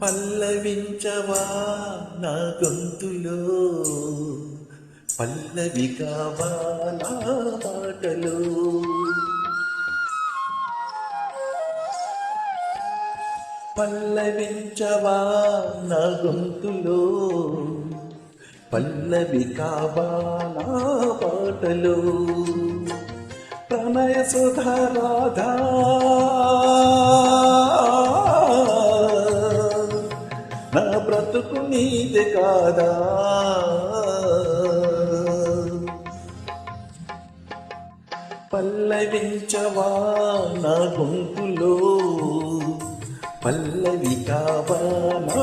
పల్లవించవా నా గొంతులో? పల్లవి కావా నా మాటలో? పల్లవించవా నా గొంతులో? పల్లవి కావా నా పాటలో ప్రణయ సుధా రాధా నా బ్రతుకు నీది కాదా? పల్లవించవా నా గొంతులో? పల్లవి కావా నా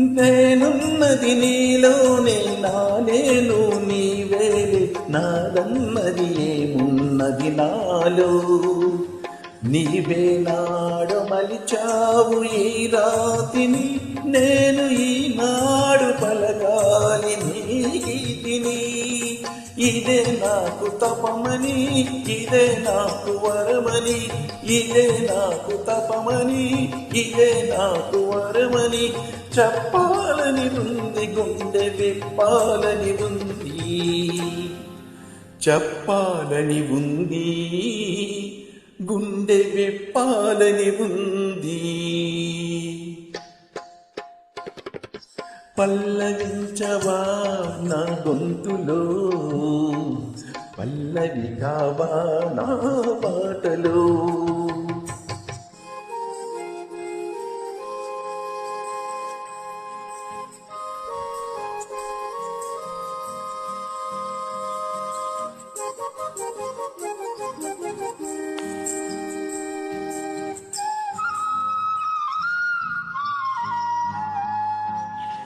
నేనున్నది నీలోనే నా నేను నీవేలే నాదన్నది ఏమున్నది నాలో? నీవే నాడు మలిచావు ఈ రాతిని. నేను ఈనాడు పలగాలి నీ గీతిని. ఇదే నాకు తపమని ఇదే నాకు వరమని ఇదే నాకు తపమని ఇదే నాకు వరమని చెప్పాలని ఉంది గుండె విప్పాలని ఉంది. చెప్పాలని ఉంది గుండె విప్పాలని ఉంది. పల్లవించవా నా గొంతులో? పల్లవి కావా నా పాటలో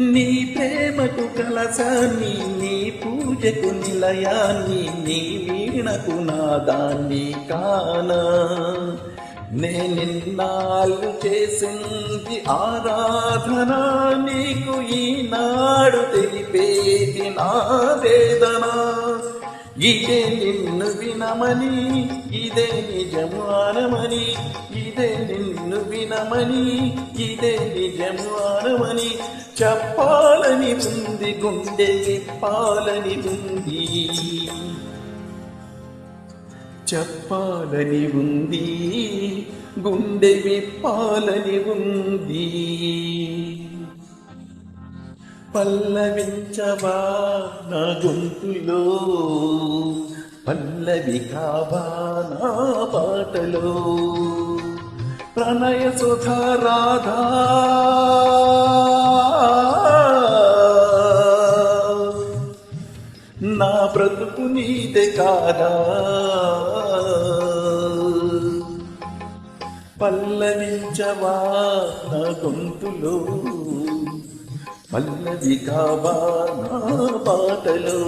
నీ ప్రేమకు కలసాన్ని నీ పూజకు నిలయాన్ని నీ వీణకు నాదాన్ని కానా. నేనిన్నాళ్ళు చేసింది ఆరాధన నీకు ఈనాడు తెలిపేది నా వేదన. ఇదే నిన్ను వినమని ఇదే నిజమానమని ఇదే నిన్ను వినమని ఇదే నిజమానమని చెప్పాలని ఉంది గుండె విప్పాలని ఉంది. చెప్పాలని ఉంది గుండె విప్పాలని ఉంది. పల్లవించవా నా గొంతులో పల్లవి కావా నా పాటలో? ప్రణయ సుధ రాధా. నా బ్రతుకు నీదే కాదా. పల్లవించవా నా గొంతులో పల్లవి కావా నా పాటలో